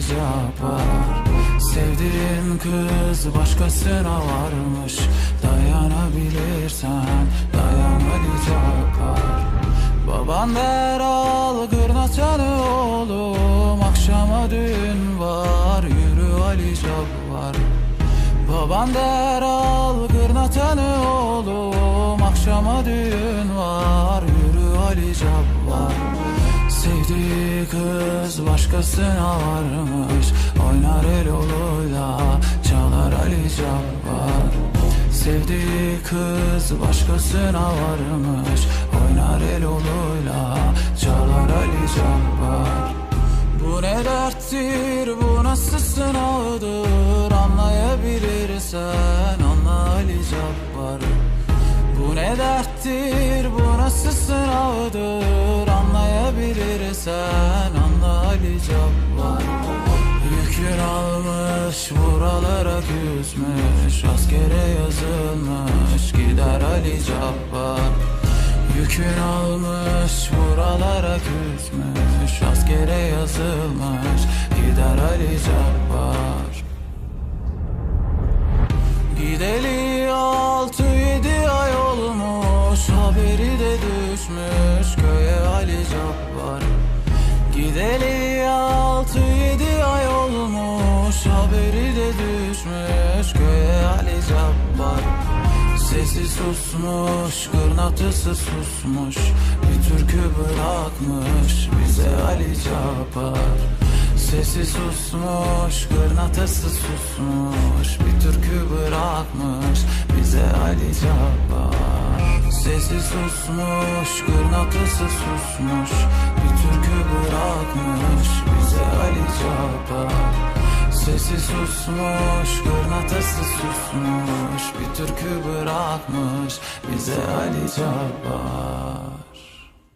Cabbar Sevdiğin kız başkasına varmış. Dayanabilirsen dayan Cabbar Baban der al gırnatanı oğlum. Akşama düğün var yürü Ali Cabbar. Baban der al gırnatanı oğlum. Akşama düğün var yürü Ali Cabbar Sevdiği kız başkasına varmış. Oynar el oluyla çalar Ali Cabbar. Sevdiği kız başkasına varmış. Oynar el oluyla çalar Ali Cabbar. Bu ne derttir, bu nasıl sınavdır Anlayabilirsen anla Ali Cabbar. Bu ne derttir, bu nasıl sınavdır Anlayabilirsen anla Ali Cabbar. Yükün almış, buralara küsmüş Askere yazılmış, gider Ali Cabbar. Yükün almış buralara küsmüş Askere yazılmış gider Ali Cabbar. Gideli Ali Cabbar Gideli altı yedi ay olmuş. Haberi de düşmüş. Köye Ali Cabbar Sesi susmuş, kırnatısı susmuş. Bir türkü bırakmış bize Ali Cabbar Sesi susmuş, kırnatısı susmuş. Bir türkü bırakmış bize Ali Cabbar Sesi susmuş, kırnatısı susmuş. Bir türkü bırakmış bize Ali Cabbar Sesi susmuş, kırnatısı susmuş. Bir türkü bırakmış bize Ali Cabbar